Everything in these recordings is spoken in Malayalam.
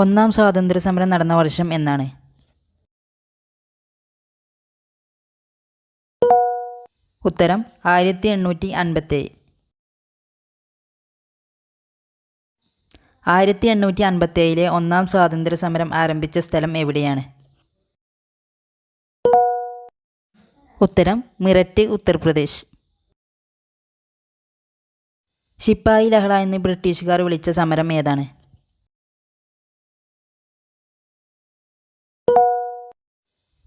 ഒന്നാം സ്വാതന്ത്ര്യ സമരം നടന്ന വർഷം എന്നാണ്. ഉത്തരം ആയിരത്തി എണ്ണൂറ്റി അൻപത്തേഴ് ആയിരത്തി എണ്ണൂറ്റി അൻപത്തേഴിലെ ഒന്നാം സ്വാതന്ത്ര്യ സമരം ആരംഭിച്ച സ്ഥലം എവിടെയാണ്? ഉത്തരം മിററ്റ് ഉത്തർപ്രദേശ്. ശിപ്പായി ലഹള എന്ന് ബ്രിട്ടീഷുകാർ വിളിച്ച സമരം ഏതാണ്?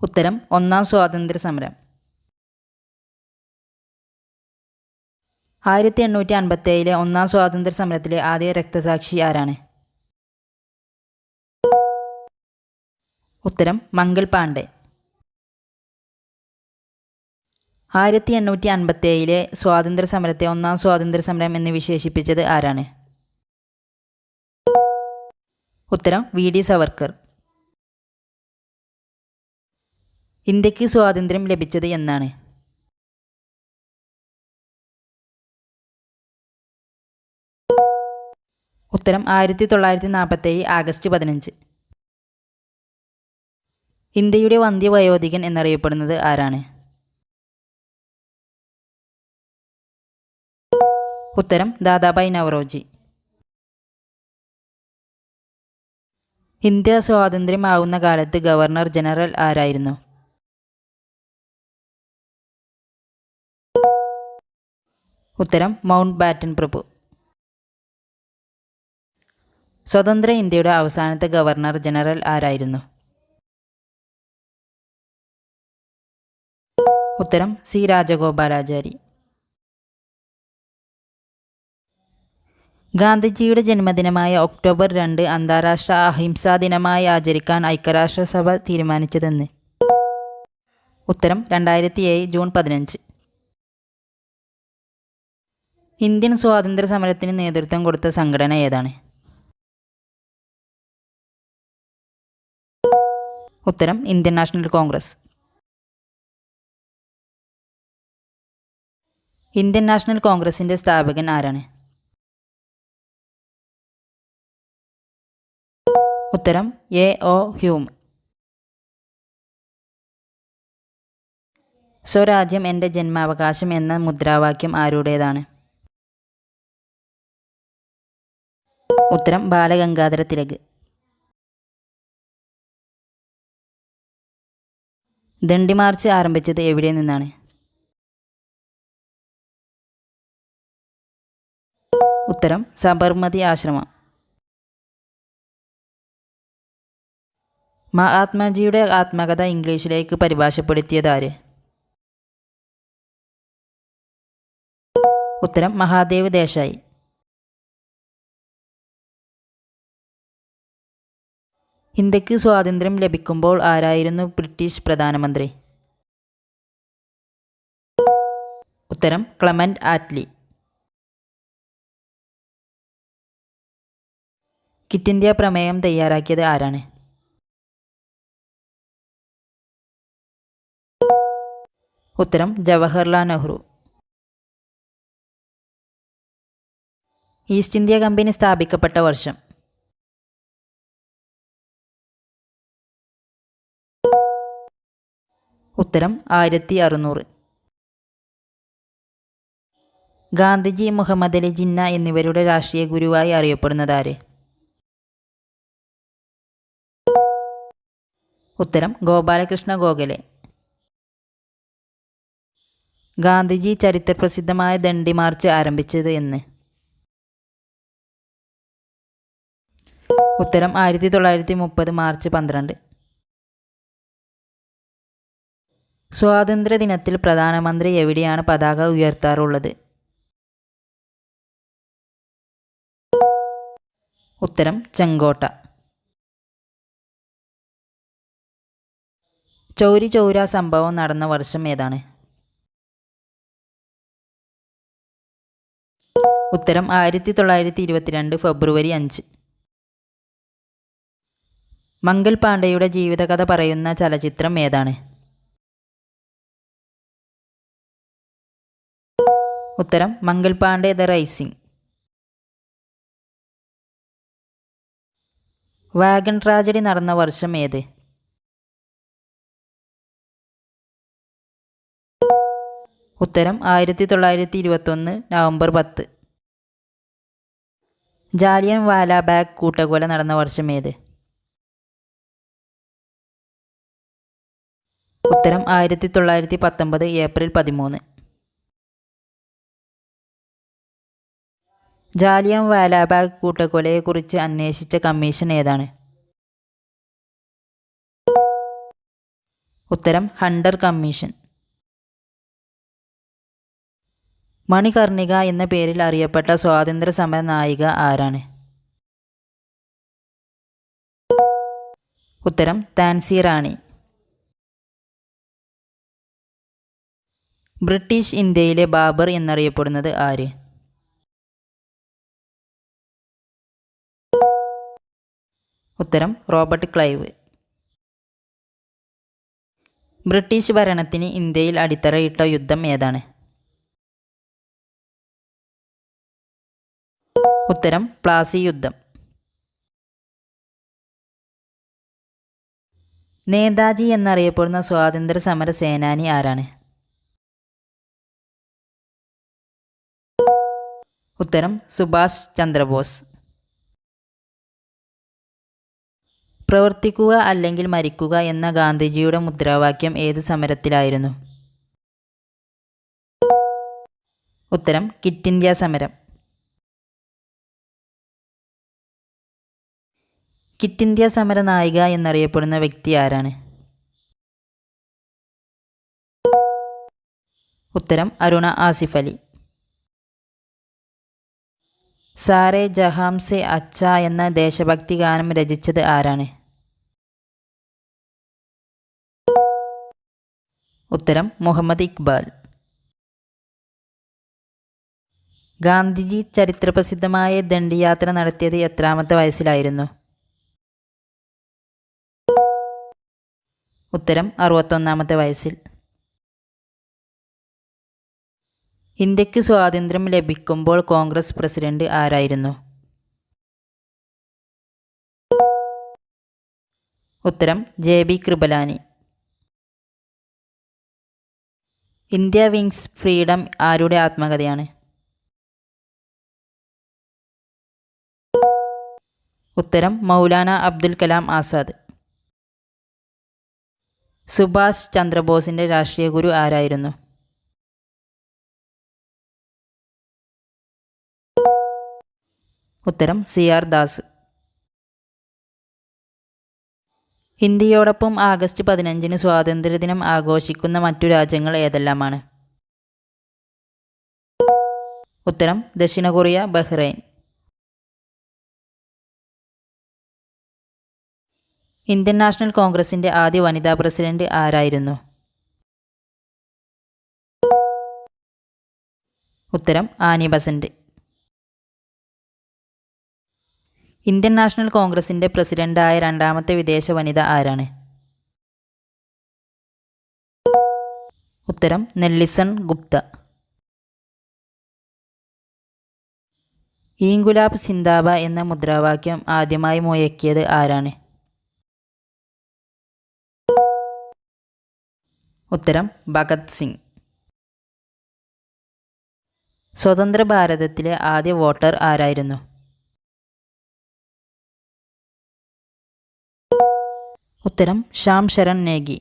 ഉത്തരം ഒന്നാം സ്വാതന്ത്ര്യ സമരം ആയിരത്തി എണ്ണൂറ്റി അൻപത്തേഴിലെ ഒന്നാം സ്വാതന്ത്ര്യ സമരത്തിലെ ആദ്യ രക്തസാക്ഷി ആരാണ്? ഉത്തരം മംഗൾ പാണ്ഡെ. ആയിരത്തി എണ്ണൂറ്റി അൻപത്തേഴിലെ സ്വാതന്ത്ര്യ സമരത്തെ ഒന്നാം സ്വാതന്ത്ര്യ സമരം എന്ന് വിശേഷിപ്പിച്ചത് ആരാണ്? ഉത്തരം വി. ഡി. സവർക്കർ. ഇന്ത്യയ്ക്ക് സ്വാതന്ത്ര്യം ലഭിച്ചത് എന്നാണ്. ഉത്തരം ആയിരത്തി തൊള്ളായിരത്തി നാൽപ്പത്തേഴ് ആഗസ്റ്റ് പതിനഞ്ച്. ഇന്ത്യയുടെ വന്ധ്യവയോധികൻ എന്നറിയപ്പെടുന്നത് ആരാണ്? ഉത്തരം ദാദാബായ് നവറോജി. ഇന്ത്യ സ്വാതന്ത്ര്യമാവുന്ന കാലത്ത് ഗവർണർ ജനറൽ ആരായിരുന്നു? ഉത്തരം മൗണ്ട് ബാറ്റൻ പ്രഭു. സ്വതന്ത്ര ഇന്ത്യയുടെ അവസാനത്തെ ഗവർണർ ജനറൽ ആരായിരുന്നു? ഉത്തരം സി രാജഗോപാലാചാരി. ഗാന്ധിജിയുടെ ജന്മദിനമായ ഒക്ടോബർ രണ്ട് അന്താരാഷ്ട്ര അഹിംസാ ദിനമായി ആചരിക്കാൻ ഐക്യരാഷ്ട്രസഭ തീരുമാനിച്ചതെന്ന്. ഉത്തരം രണ്ടായിരത്തി ഏഴ് ജൂൺ പതിനഞ്ച്. ഇന്ത്യൻ സ്വാതന്ത്ര്യ സമരത്തിന് നേതൃത്വം കൊടുത്ത സംഘടന ഏതാണ്? ഉത്തരം Indian National Congress. Indian National കോൺഗ്രസിന്റെ സ്ഥാപകൻ ആരാണ്? ഉത്തരം എ ഒ ഹ്യൂം സ്വരാജ്യം എന്റെ ജന്മാവകാശം എന്ന മുദ്രാവാക്യം ആരുടേതാണ്? ഉത്തരം ബാലഗംഗാധര തിലക്. ദണ്ഡി മാർച്ച് ആരംഭിച്ചത് എവിടെ നിന്നാണ്? ഉത്തരം സബർമതി ആശ്രമം. മഹാത്മാജിയുടെ ആത്മകഥ ഇംഗ്ലീഷിലേക്ക് പരിഭാഷപ്പെടുത്തിയതാര് ഉത്തരം മഹാദേവ് ദേശായി. ഇന്ത്യയ്ക്ക് സ്വാതന്ത്ര്യം ലഭിക്കുമ്പോൾ ആരായിരുന്നു ബ്രിട്ടീഷ് പ്രധാനമന്ത്രി? ഉത്തരം ക്ലമന്റ് ആറ്റ്ലി. കിറ്റ് ഇന്ത്യ പ്രമേയം തയ്യാറാക്കിയത് ആരാണ്? ഉത്തരം Jawaharlal Nehru. East India Company സ്ഥാപിക്കപ്പെട്ട വർഷം. ഉത്തരം ആയിരത്തി അറുന്നൂറ് ഗാന്ധിജി മുഹമ്മദ് അലി ജിന്ന എന്നിവരുടെ രാഷ്ട്രീയ ഗുരുവായി അറിയപ്പെടുന്നത് ആര് ഉത്തരം ഗോപാലകൃഷ്ണ ഗോഖലെ. ഗാന്ധിജി ചരിത്രപ്രസിദ്ധമായ ദണ്ഡി മാർച്ച് ആരംഭിച്ചത് എന്ന്. ഉത്തരം ആയിരത്തി തൊള്ളായിരത്തി മുപ്പത് മാർച്ച് പന്ത്രണ്ട്. സ്വാതന്ത്ര്യ ദിനത്തിൽ പ്രധാനമന്ത്രി എവിടെയാണ് പതാക ഉയർത്താറുള്ളത്? ഉത്തരം ചെങ്കോട്ട. ചൗരി ചൗര സംഭവം നടന്ന വർഷം ഏതാണ്? ഉത്തരം ആയിരത്തി തൊള്ളായിരത്തി ഇരുപത്തിരണ്ട് ഫെബ്രുവരി അഞ്ച്. മംഗൽ പാണ്ഡെയുടെ ജീവിതകഥ പറയുന്ന ചലച്ചിത്രം ഏതാണ്? ഉത്തരം Mangal Pandey the Rising. Wagon tragedy നടന്ന വർഷം ഏത്? ഉത്തരം ആയിരത്തി തൊള്ളായിരത്തി ഇരുപത്തൊന്ന് നവംബർ പത്ത്. ജാലിയൻ വാലാബാഗ് കൂട്ടക്കൊല നടന്ന വർഷം ഏത്? ഉത്തരം ആയിരത്തി തൊള്ളായിരത്തി പത്തൊമ്പത് ഏപ്രിൽ പതിമൂന്ന്. ജാലിയൻ വാലാബാഗ് കൂട്ടക്കൊലയെക്കുറിച്ച് അന്വേഷിച്ച കമ്മീഷൻ ഏതാണ്? ഉത്തരം ഹണ്ടർ കമ്മീഷൻ. മണികർണിക എന്ന പേരിൽ അറിയപ്പെട്ട സ്വാതന്ത്ര്യ സമര നായിക ആരാണ്? ഉത്തരം താൻസി റാണി. ബ്രിട്ടീഷ് ഇന്ത്യയിലെ ബാബർ എന്നറിയപ്പെടുന്നത് ആര്? ഉത്തരം റോബർട്ട് ക്ലൈവ്. ബ്രിട്ടീഷ് ഭരണത്തിന് ഇന്ത്യയിൽ അടിത്തറയിട്ട യുദ്ധം ഏതാണ്? ഉത്തരം പ്ലാസി യുദ്ധം. നേതാജി എന്നറിയപ്പെടുന്ന സ്വാതന്ത്ര്യ സമര സേനാനി ആരാണ്? ഉത്തരം സുഭാഷ് ചന്ദ്രബോസ്. പ്രവർത്തിക്കുക അല്ലെങ്കിൽ മരിക്കുക എന്ന ഗാന്ധിജിയുടെ മുദ്രാവാക്യം ഏത് സമരത്തിലായിരുന്നു? ഉത്തരം കിറ്റ് ഇന്ത്യ സമരം. കിറ്റ് ഇന്ത്യ സമര നായിക എന്നറിയപ്പെടുന്ന വ്യക്തി ആരാണ്? ഉത്തരം അരുണ ആസിഫ് അലി. സാറേ ജഹാംസെ അച്ച എന്ന ദേശഭക്തി ഗാനം രചിച്ചത് ആരാണ്? ഉത്തരം മുഹമ്മദ് ഇക്ബാൽ. ഗാന്ധിജി ചരിത്രപ്രസിദ്ധമായ ദണ്ഡിയാത്ര നടത്തിയത് എത്രാമത്തെ വയസ്സിലായിരുന്നു? ഉത്തരം അറുപത്തൊന്നാമത്തെ വയസ്സിൽ. ഇന്ത്യയ്ക്ക് സ്വാതന്ത്ര്യം ലഭിക്കുമ്പോൾ കോൺഗ്രസ് പ്രസിഡന്റ് ആരായിരുന്നു? ഉത്തരം J B Kripalani. India Wins Freedom ആരുടെ ആത്മകഥയാണ്? ഉത്തരം മൗലാന അബ്ദുൽ കലാം ആസാദ്. സുഭാഷ് ചന്ദ്രബോസിന്റെ രാഷ്ട്രീയ ഗുരു ആരായിരുന്നു? ഉത്തരം സി ആർ ദാസ്. ഇന്ത്യയോടൊപ്പം ആഗസ്റ്റ് പതിനഞ്ചിന് സ്വാതന്ത്ര്യദിനം ആഘോഷിക്കുന്ന മറ്റു രാജ്യങ്ങൾ ഏതെല്ലാമാണ്? ഉത്തരം ദക്ഷിണ കൊറിയ ബഹ്റൈൻ. ഇന്ത്യൻ നാഷണൽ കോൺഗ്രസിന്റെ ആദ്യ വനിതാ പ്രസിഡന്റ് ആരായിരുന്നു? ഉത്തരം ആനി ബസന്റ്. ഇന്ത്യൻ നാഷണൽ കോൺഗ്രസിന്റെ പ്രസിഡന്റായ രണ്ടാമത്തെ വിദേശ വനിത ആരാണ്? ഉത്തരം നെല്ലിസൺ ഗുപ്ത. ഈങ്കുലാബ് സിന്ദാബ എന്ന മുദ്രാവാക്യം ആദ്യമായി മുയക്കിയത് ആരാണ്? ഉത്തരം ഭഗത് സിംഗ്. സ്വതന്ത്ര ഭാരതത്തിലെ ആദ്യ വോട്ടർ ആരായിരുന്നു? ഉത്തരം ശ്യാം ശരൺ നേഗി.